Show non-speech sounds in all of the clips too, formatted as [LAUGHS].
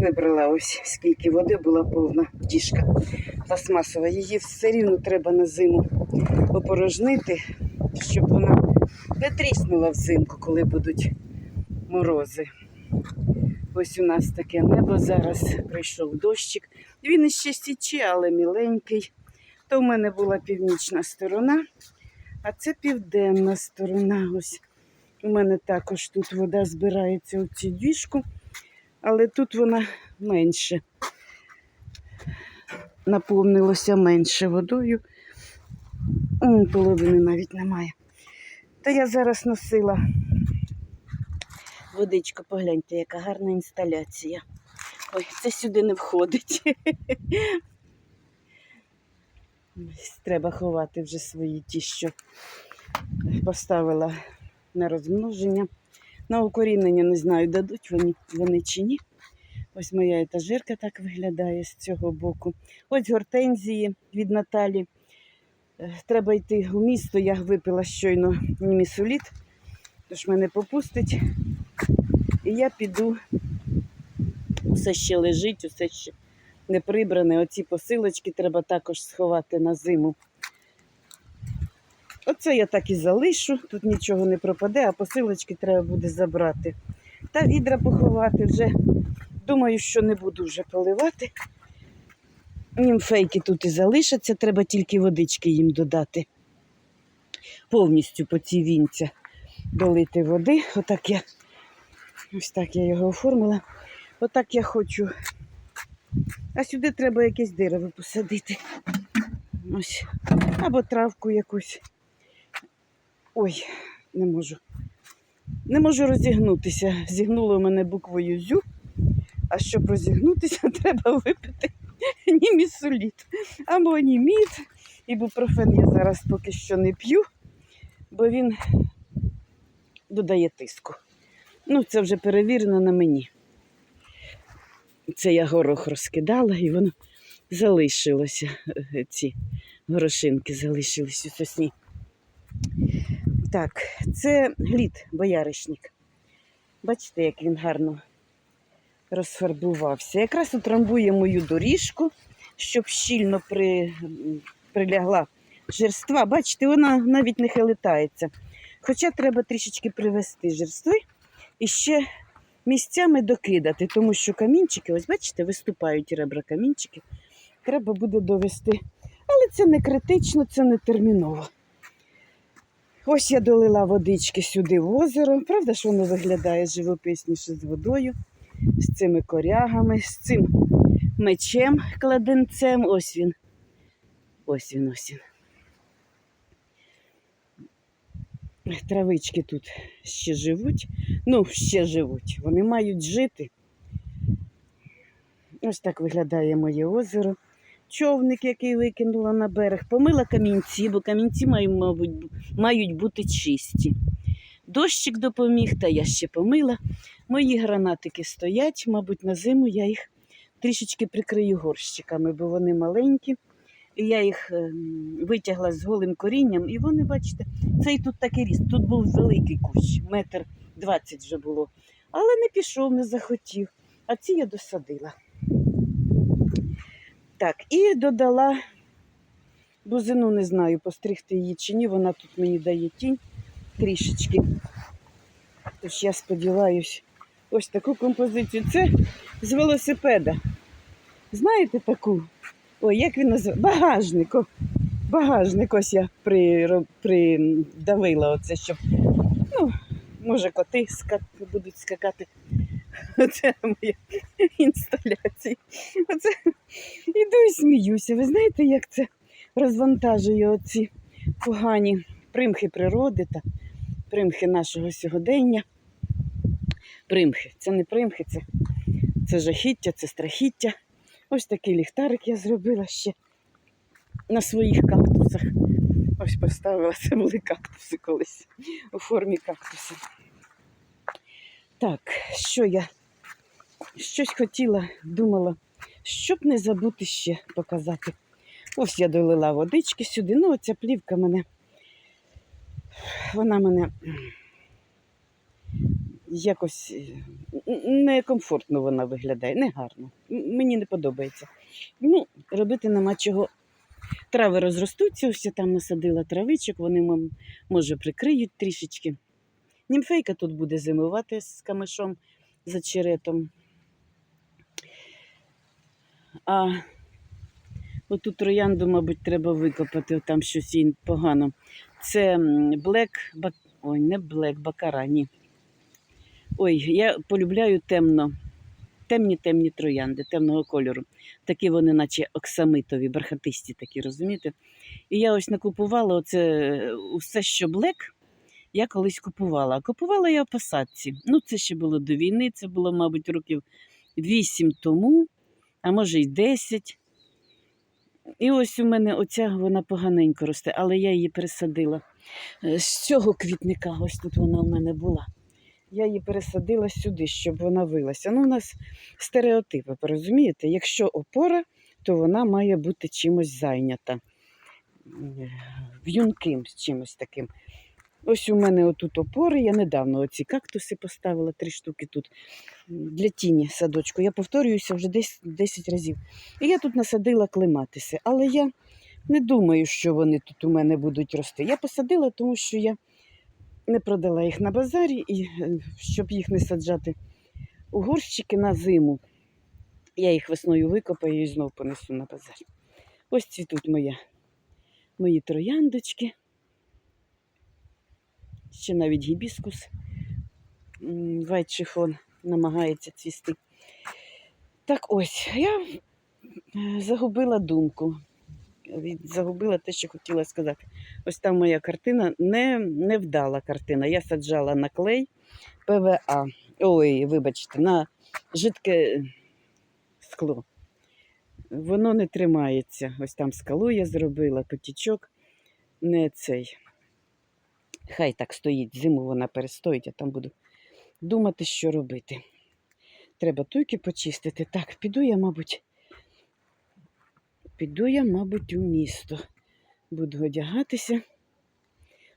Вибрала ось скільки води була повна діжка пластмасова. Її все рівно треба на зиму опорожнити, щоб вона не тріснула взимку, коли будуть морози. Ось у нас таке небо зараз прийшов дощик. Він іще стіче, але міленький. То в мене була північна сторона, а це південна сторона. Ось у мене також тут вода збирається у цю діжку, але тут вона менше. Наповнилося менше водою. Половини навіть немає. Та я зараз носила водичку, погляньте, яка гарна інсталяція. Ой, це сюди не входить. Треба ховати вже свої ті, що поставила на розмноження. На укорінення не знаю, дадуть вони, вони чи ні. Ось моя етажерка так виглядає з цього боку. Ось гортензії від Наталі. Е, Треба йти у місто. Я випила щойно німісоліт, тож мене попустить. І я піду. Все ще лежить, усе ще не прибране. Оці посилочки треба також сховати на зиму. Оце я так і залишу, тут нічого не пропаде, а посилочки треба буде забрати. Та відра поховати вже. Думаю, що не буду вже поливати. Німфейки тут і залишаться, треба тільки водички їм додати. Повністю по цій вінця долити води. Отак я, ось так я його оформила. Отак я хочу. А сюди треба якесь дерево посадити. Ось. Або травку якусь. Ой, не можу. Не можу розігнутися. Зігнуло мене буквою зю. А щоб розігнутися, [LAUGHS] треба випити німісоліт. Або німіт. Ібупрофен я зараз поки що не п'ю, бо він додає тиску. Ну, це вже перевірено на мені. Це я горох розкидала і воно залишилося. е, Ці горошинки залишились у сосні. Так, це глід бояришник. Бачите, як він гарно розфарбувався. Якраз утрамбує мою доріжку, щоб щільно при, прилягла жерства. Бачите, вона навіть не хилитається. Хоча треба трішечки привести жерстви і ще місцями докидати, тому що камінчики, ось бачите, виступають ребра камінчики. Треба буде довести. Але це не критично, це не терміново. Ось я долила водички сюди в озеро. Правда, що воно виглядає живописніше з водою, з цими корягами, з цим мечем кладенцем. Ось він. Ось він, ось він. Травички тут ще живуть. Ну, ще живуть. Вони мають жити. Ось так виглядає моє озеро. Човник, який викинула на берег. Помила камінці, бо камінці мають, мабуть, мають бути чисті. Дощик допоміг, та я ще помила. Мої гранатики стоять, мабуть, на зиму я їх трішечки прикрию горщиками, бо вони маленькі. Я їх ем, витягла з голим корінням, і вони, бачите, цей тут такий ріст. Тут був великий кущ, метр двадцять вже було. Але не пішов, не захотів. А ці я досадила. Так, і додала бузину, не знаю, постригти її чи ні. Вона тут мені дає тінь трішечки. Тож я сподіваюся, ось таку композицію. Це з велосипеда. Знаєте таку? Ой, як він називає? Багажник. Багажник ось я при, придавила оце, щоб, ну, може, коти ска... будуть скакати. [LAUGHS] Оце моя інсталяція. Оце іду і сміюся. Ви знаєте, як це розвантажує оці погані примхи природи та примхи нашого сьогодення. Примхи. Це не примхи, це, це жахіття, це страхіття. Ось такий ліхтарик я зробила ще на своїх кактусах. Ось поставила, це були кактуси колись у формі кактуса. Так, що я щось хотіла, думала, щоб не забути ще показати. Ось я долила водички сюди. Ну, оця плівка мене, вона мене якось некомфортно вона виглядає, негарно. Мені не подобається. Ну, робити нема чого. Трави розростуться, ось я там насадила травичок, вони може прикриють трішечки. Німфейка тут буде зимувати з камишом за черетом. А оту троянду, мабуть, треба викопати, там щось погано. Це блек, бак... ой, не блек, бакара, ні. Ой, я полюбляю темно, темні темні троянди, темного кольору. Такі вони, наче оксамитові, бархатисті такі, розумієте? І я ось накупувала оце усе, що блек, я колись купувала. Купувала я в посадці. Ну, це ще було до війни, це було, мабуть, років 8 тому, а може й 10. І ось у мене оця вона поганенько росте, але я її пересадила. Е, З цього квітника, ось тут вона в мене була. Я її пересадила сюди, щоб вона вилася. Ну, у нас стереотипи, розумієте? Якщо опора, то вона має бути чимось зайнята. М, В'юнким чимось таким. Ось у мене отут опори. Я недавно оці кактуси поставила, три штуки тут для тіні садочку. Я повторююся вже десь 10 разів. І я тут насадила клематиси, але я не думаю, що вони тут у мене будуть рости. Я посадила, тому що я не продала їх на базарі, і е, щоб їх не саджати у горщики на зиму. Я їх весною викопаю і знов понесу на базар. Ось цвітуть моя, мої трояндочки. Ще навіть гібіскус. Вайт шифон намагається цвісти. Так ось, я е, загубила думку. Загубила те, що хотіла сказати. Ось там моя картина, не, невдала картина. Я саджала на клей ПВА. Ой, вибачте, на жидке скло. Воно не тримається. Ось там скалу я зробила, потічок. Не цей. Хай так стоїть, зиму вона перестоїть, а там буду думати, що робити. Треба туйки почистити. Так, піду я, мабуть, піду я, мабуть, у місто. Буду одягатися.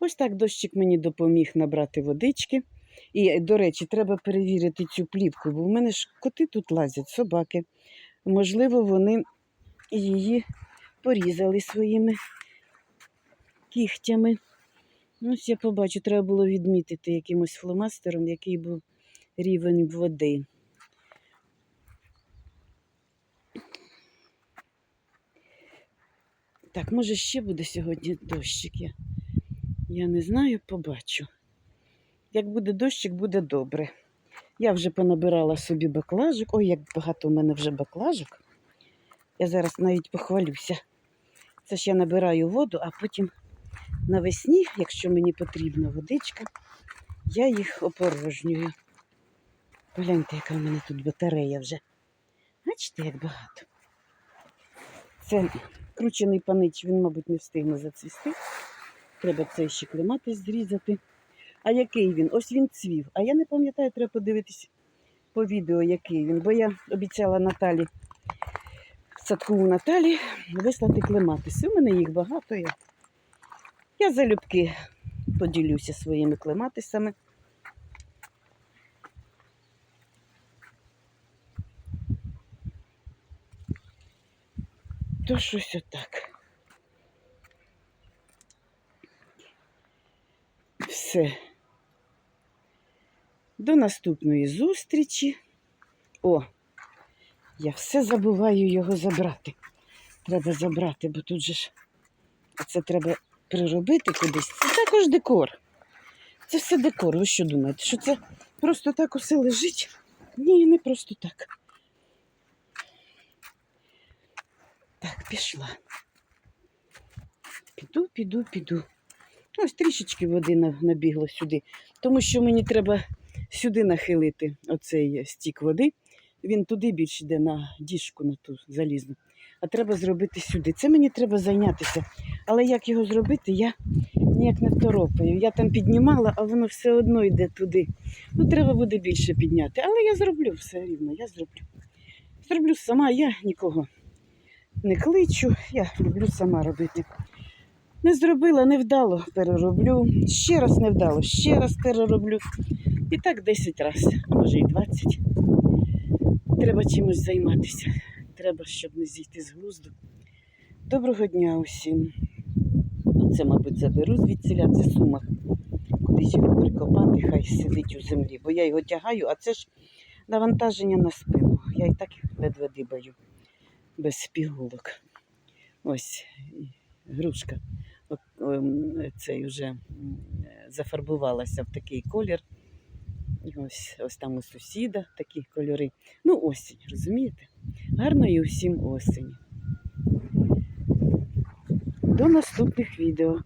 Ось так дощик мені допоміг набрати водички. І, до речі, треба перевірити цю плівку, бо в мене ж коти тут лазять, собаки. Можливо, вони її порізали своїми кігтями. Ну, Ось я побачу, треба було відмітити якимось фломастером, який був рівень води. Так, може ще буде сьогодні дощик. Я, я не знаю, побачу. Як буде дощик, буде добре. Я вже понабирала собі баклажок. Ой, як багато у мене вже баклажок. Я зараз навіть похвалюся. Це ж я набираю воду, а потім навесні, якщо мені потрібна водичка, я їх опорожнюю. Погляньте, яка в мене тут батарея вже. Бачите, як багато. Це кручений панич, він, мабуть, не встигне зацвісти. Треба цей ще клематись зрізати. А який він? Ось він цвів. А я не пам'ятаю, треба подивитись по відео, який він. Бо я обіцяла Наталі, садку у Наталі, вислати клематиси. У мене їх багато. Я, я залюбки поділюся своїми клематисами. То щось отак. Все. До наступної зустрічі. О, я все забуваю його забрати. Треба забрати, бо тут же ж це треба приробити кудись. Це також декор. Це все декор. Ви що думаєте? Що це просто так усе лежить? Ні, не просто так. Так, пішла. Піду, піду, піду. Ось трішечки води на- набігло сюди, тому що мені треба сюди нахилити оцей стік води. Він туди більше йде на діжку на ту залізну. А треба зробити сюди. Це мені треба зайнятися. Але як його зробити, я ніяк не второпаю. Я там піднімала, а воно все одно йде туди. Ну, треба буде більше підняти. Але я зроблю все рівно, я зроблю. Зроблю сама, я нікого не кличу, я люблю сама робити. Не зробила, невдало перероблю. Ще раз невдало, ще раз перероблю. І так 10 разів, може і 20. Треба чимось займатися. Треба, щоб не зійти з глузду. Доброго дня усім. Оце, мабуть, заберу звідсіля, це сумах. Кудись його прикопати, хай сидить у землі, бо я його тягаю, а це ж навантаження на спину. Я і так ледве дибаю без пігулок. Ось грушка. Ем, Цей вже зафарбувалася в такий колір. Ось, ось там у сусіда такі кольори. Ну, осінь, розумієте? Гарної усім осені. До наступних відео.